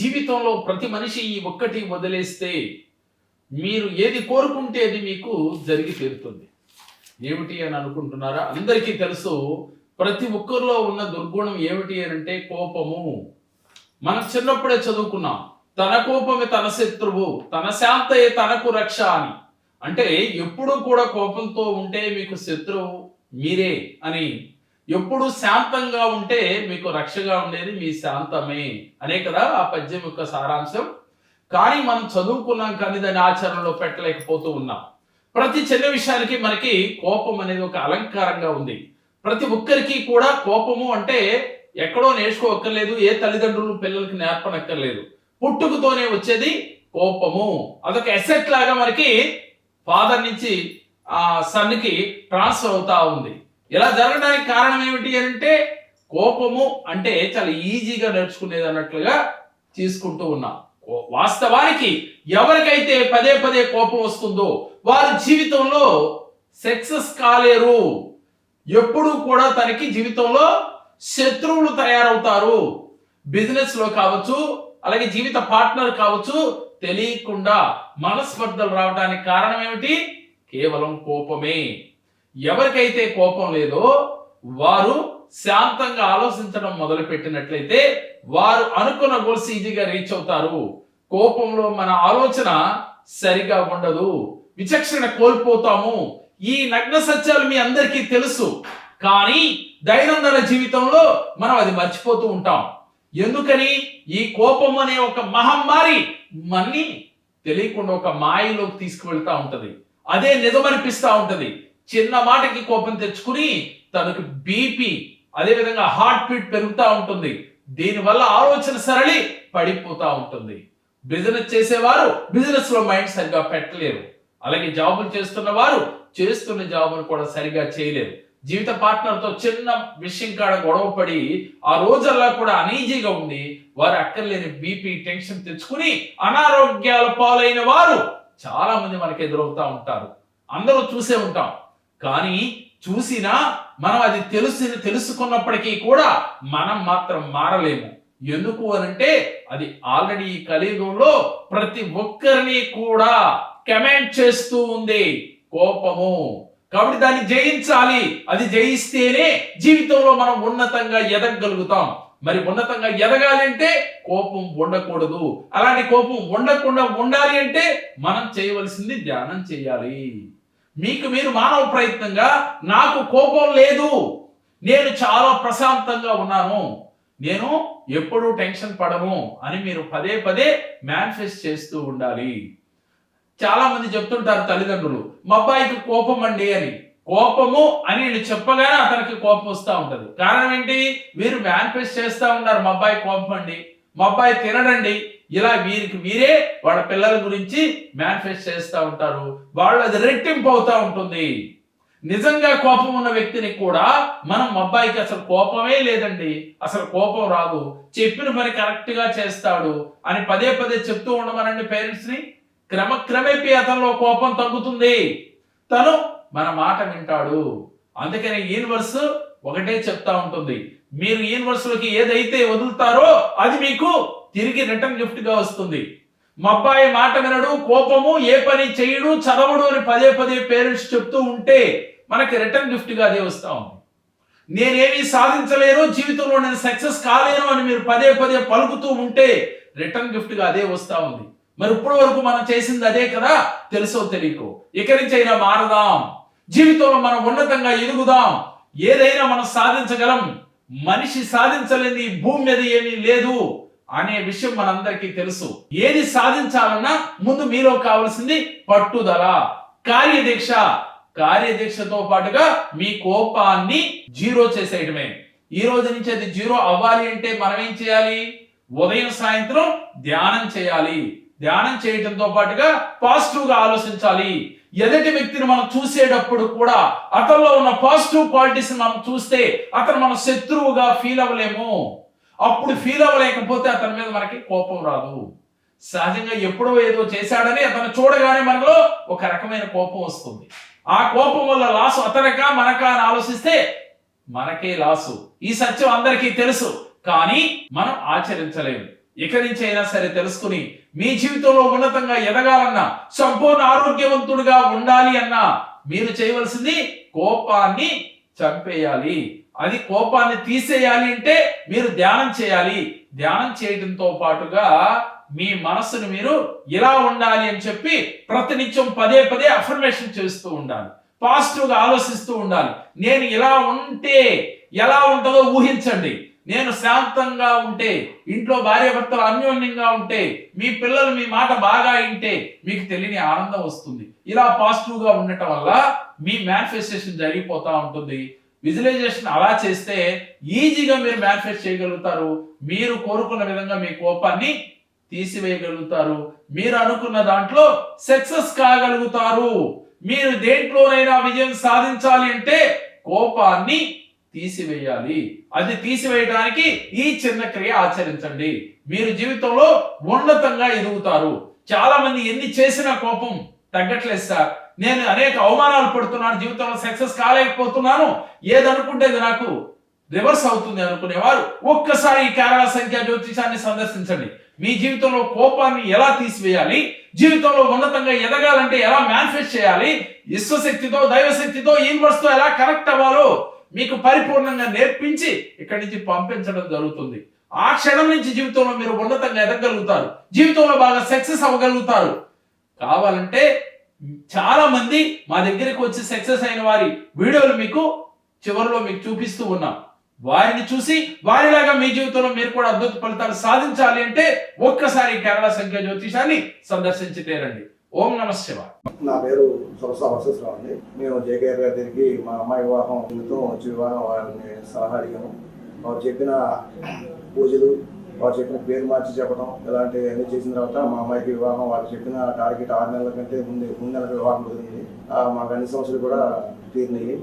జీవితంలో ప్రతి మనిషి ఈ ఒక్కటి వదిలేస్తే మీరు ఏది కోరుకుంటే అది మీకు జరిగి తీరుతుంది. ఏమిటి అని అనుకుంటున్నారా? అందరికీ తెలుసు ప్రతి ఒక్కరిలో ఉన్న దుర్గుణం ఏమిటి అని అంటే కోపము. మనం చిన్నప్పుడే చదువుకున్నాం తన కోపమే తన శత్రువు తన శాంతయే తనకు రక్ష అని. అంటే ఎప్పుడూ కూడా కోపంతో ఉంటే మీకు శత్రువు మీరే అని ఎప్పుడు శాంతంగా ఉంటే మీకు రక్షగా ఉండేది మీ శాంతమే. అనే కదా ఆ పద్యం యొక్క సారాంశం. కానీ మనం చదువుకున్నాం కానీ దాన్ని ఆచరణలో పెట్టలేకపోతూ ఉన్నాం. ప్రతి చిన్న విషయానికి మనకి కోపం అనేది ఒక అలంకారంగా ఉంది. ప్రతి ఒక్కరికి కూడా కోపము అంటే ఎక్కడో నేర్చుకోక్కర్లేదు ఏ తల్లిదండ్రులు పిల్లలకి నేర్పనక్కర్లేదు. పుట్టుకతోనే వచ్చేది కోపము. అదొక ఎసెట్ లాగా మనకి ఫాదర్ నుంచి ఆ సన్కి ట్రాన్స్ఫర్ అవుతా ఉంది. ఇలా జరగడానికి కారణం ఏమిటి అంటే కోపము అంటే చాలా ఈజీగా నడుచుకునేది అన్నట్లుగా తీసుకుంటూ ఉన్నాం. కో- వాస్తవానికి ఎవరికైతే పదే పదే కోపం వస్తుందో వారి జీవితంలో సక్సెస్ కాలేరు. ఎప్పుడూ కూడా తనకి జీవితంలో శత్రువులు తయారవుతారు. బిజినెస్లో కావచ్చు అలాగే జీవిత పార్ట్నర్ కావచ్చు తెలియకుండా మనస్పర్ధలు రావడానికి కారణం ఏమిటి? కేవలం కోపమే. ఎవరికైతే కోపం లేదో వారు శాంతంగా ఆలోచించడం మొదలు పెట్టినట్లయితే వారు అనుకున్న గోల్స్ ఈజీగా రీచ్ అవుతారు. కోపంలో మన ఆలోచన సరిగా ఉండదు. విచక్షణ కోల్పోతాము. ఈ నగ్న సత్యాలు మీ అందరికీ తెలుసు. కానీ దైనందిన జీవితంలో మనం అది మర్చిపోతూ ఉంటాం. ఎందుకని? ఈ కోపం అనే ఒక మహమ్మారి మన్ని తెలియకుండా ఒక మాయలోకి తీసుకువెళ్తా ఉంటది. అదే నిజమనిపిస్తా ఉంటది. చిన్న మాటకి కోపం తెచ్చుకుని తనకు బీపీ అదేవిధంగా హార్ట్ బీట్ పెరుగుతూ ఉంటుంది. దీనివల్ల ఆలోచన సరళి పడిపోతూ ఉంటుంది. బిజినెస్ చేసేవారు బిజినెస్లో మైండ్ సరిగా పెట్టలేరు. అలాగే జాబులు చేస్తున్న వారు చేస్తున్న జాబును కూడా సరిగా చేయలేరు. జీవిత పార్ట్నర్తో చిన్న విషయం కాడ గొడవ పడి ఆ రోజల్లా కూడా అనీజీగా ఉండి వారు అక్కర్లేని బీపీ టెన్షన్ తెచ్చుకుని అనారోగ్యాల పాలైన వారు చాలా మంది మనకి ఎదురవుతా ఉంటారు. అందరూ చూసే ఉంటాం. కానీ చూసినా మనం అది తెలుసు తెలుసుకున్నప్పటికీ కూడా మనం మాత్రం మారలేము. ఎందుకు అనంటే అది ఆల్రెడీ ఈ కలియుగంలో ప్రతి ఒక్కరిని కూడా కమెంట్ చేస్తూ ఉంది. కోపము. కాబట్టి దాన్ని జయించాలి. అది జయిస్తేనే జీవితంలో మనం ఉన్నతంగా ఎదగగలుగుతాం. మరి ఉన్నతంగా ఎదగాలి అంటే కోపం ఉండకూడదు. అలాంటి కోపం ఉండకుండా ఉండాలి అంటే మనం చేయవలసింది ధ్యానం చేయాలి. మీకు మీరు మానవ ప్రయత్నంగా నాకు కోపం లేదు. నేను చాలా ప్రశాంతంగా ఉన్నాను. నేను ఎప్పుడూ టెన్షన్ పడను అని మీరు పదే పదే మేనిఫెస్ట్ చేస్తూ ఉండాలి. చాలా మంది చెప్తుంటారు తల్లిదండ్రులు మా అబ్బాయికి కోపం అండి అని. కోపము అని వీళ్ళు చెప్పగానే అతనికి కోపం వస్తూ ఉంటుంది. కారణం ఏంటి? మీరు మేనిఫెస్ట్ చేస్తూ ఉన్నారు మా అబ్బాయి కోపం అండి. మా అబ్బాయి తినడండి. ఇలా వీరికి వీరే వాళ్ళ పిల్లల గురించి మేనిఫెస్ట్ చేస్తూ ఉంటారు. వాళ్ళు అది రెట్టింపు అవుతా ఉంటుంది. నిజంగా కోపం ఉన్న వ్యక్తిని కూడా మనం అబ్బాయికి అసలు కోపమే లేదండి. అసలు కోపం రాదు. చెప్పిన పని కరెక్ట్గా చేస్తాడు అని పదే పదే చెప్తూ ఉండమనండి పేరెంట్స్ని. క్రమక్రమేపీ అతనిలో కోపం తగ్గుతుంది. తను మన మాట వింటాడు. అందుకని యూనివర్స్ ఒకటే చెప్తా ఉంటుంది. మీరు యూనివర్స్లోకి ఏదైతే వదులుతారో అది మీకు తిరిగి రిటర్న్ గిఫ్ట్గా వస్తుంది. మా అబ్బాయి మాట వినడు కోపము ఏ పని చేయడు చదవడు అని పదే పదే పేరెంట్స్ చెప్తూ ఉంటే మనకి రిటర్న్ గిఫ్ట్గా అదే వస్తా ఉంది. నేనేమీ సాధించలేను జీవితంలో నేను సక్సెస్ కాలేను అని మీరు పదే పదే పలుకుతూ ఉంటే రిటర్న్ గిఫ్ట్గా అదే వస్తా ఉంది. మరి ఇప్పటి వరకు మనం చేసింది అదే కదా? తెలుసో తెలియకో ఇక నుంచి అయినా మారదాం. జీవితంలో మనం ఉన్నతంగా ఎదుగుదాం. ఏదైనా మనం సాధించగలం. మనిషి సాధించలేని భూమి మీద ఏమీ లేదు. అనే విషయం మనందరికీ తెలుసు. ఏది సాధించాలన్నా ముందు మీలో కావాల్సింది పట్టుదల కార్యదీక్ష. కార్యదీక్షతో పాటుగా మీ కోపాన్ని జీరో చేసేయడమే. ఈ రోజు నుంచి అది జీరో అవ్వాలి అంటే మనం ఏం చేయాలి? ఉదయం సాయంత్రం ధ్యానం చేయాలి. ధ్యానం చేయటంతో పాటుగా పాజిటివ్గా ఆలోచించాలి. ఎదుటి వ్యక్తిని మనం చూసేటప్పుడు కూడా అతనిలో ఉన్న పాజిటివ్ క్వాలిటీస్ మనం చూస్తే అతను మన శత్రువుగా ఫీల్ అవ్వలేము. అప్పుడు ఫీల్ అవ్వలేకపోతే అతని మీద మనకి కోపం రాదు. సహజంగా ఎప్పుడో ఏదో చేశాడని అతను చూడగానే మనలో ఒక రకమైన కోపం వస్తుంది. ఆ కోపం వల్ల లాసు అతనక మనక అని ఆలోచిస్తే మనకే లాసు. ఈ సత్యం అందరికీ తెలుసు కానీ మనం ఆచరించలేము. ఇక నుంచి అయినా సరే తెలుసుకుని మీ జీవితంలో ఉన్నతంగా ఎదగాలన్నా సంపూర్ణ ఆరోగ్యవంతుడిగా ఉండాలి అన్నా మీరు చేయవలసింది కోపాన్ని చంపేయాలి. అది కోపాన్ని తీసేయాలి అంటే మీరు ధ్యానం చేయాలి. ధ్యానం చేయడంతో పాటుగా మీ మనస్సును మీరు ఇలా ఉండాలి అని చెప్పి ప్రతినిత్యం పదే పదే అఫర్మేషన్ చేస్తూ ఉండాలి. పాజిటివ్గా ఆలోచిస్తూ ఉండాలి. నేను ఇలా ఉంటే ఎలా ఉంటుందో ఊహించండి. నేను శాంతంగా ఉంటే ఇంట్లో భార్య భర్తలు అన్యోన్యంగా ఉంటే మీ పిల్లలు మీ మాట బాగా వింటే మీకు తెలియని ఆనందం వస్తుంది. ఇలా పాజిటివ్గా ఉండటం వల్ల మీ మేనిఫెస్టేషన్ జరిగిపోతూ ఉంటుంది. విజువలైజేషన్ అలా చేస్తే ఈజీగా మీరు మేనిఫెస్ట్ చేయగలుగుతారు. మీరు కోరుకున్న విధంగా మీ కోపాన్ని తీసివేయగలుగుతారు. మీరు అనుకున్న దాంట్లో సక్సెస్ కాగలుగుతారు. మీరు దేంట్లోనైనా విజయం సాధించాలి అంటే కోపాన్ని తీసివేయాలి. అది తీసివేయడానికి ఈ చిన్న క్రియ ఆచరించండి. మీరు జీవితంలో ఉన్నతంగా ఎదుగుతారు. చాలా మంది ఎన్ని చేసినా కోపం తగ్గట్లేదు సార్. నేను అనేక అవమానాలు పడుతున్నాను జీవితంలో సక్సెస్ కాలేకపోతున్నాను. ఏదనుకుంటే నాకు రివర్స్ అవుతుంది అనుకునేవారు. ఒక్కసారి ఈ కేరళ సంఖ్య జ్యోతిషాన్ని సందర్శించండి. మీ జీవితంలో కోపాన్ని ఎలా తీసివేయాలి? జీవితంలో ఉన్నతంగా ఎదగాలంటే ఎలా మేనిఫెస్ట్ చేయాలి? విశ్వశక్తితో దైవశక్తితో యూనివర్స్తో ఎలా కనెక్ట్ అవ్వాలో మీకు పరిపూర్ణంగా నేర్పించి ఇక్కడి నుంచి పంపించడం జరుగుతుంది. ఆ క్షణం నుంచి జీవితంలో మీరు ఉన్నతంగా ఎదగలుగుతారు జీవితంలో బాగా సక్సెస్ అవ్వగలుగుతారు. కావాలంటే చాలా మంది మా దగ్గరికి వచ్చి సక్సెస్ అయిన వారి వీడియోలు మీకు చివరిలో మీకు చూపిస్తూ ఉన్నాం. వారిని చూసి వారిలాగా మీ జీవితంలో మీరు కూడా అద్భుత ఫలితాలు సాధించాలి అంటే ఒక్కసారి కేరళ సంఖ్య జ్యోతిషాన్ని సందర్శించి తీరండి. ఓం నమ శివ నా పేరు సురసా వసస్రావు అండి. మేము జేకేఆర్ గారి దగ్గరికి మా అమ్మాయి వివాహం నిమిత్తం వచ్చి వివాహం వారిని సలహా అడిగాము. వారు చెప్పిన పూజలు వారు చెప్పిన పేరు మార్చి చెప్పడం ఇలాంటివన్నీ చేసిన తర్వాత మా అమ్మాయికి వివాహం వారు చెప్పిన టార్గెట్ ఆరు నెలల కంటే ముందు ముందు నెలల వివాహం కుదిరింది ఆ, మాకు అన్ని సమస్యలు కూడా తీరినాయి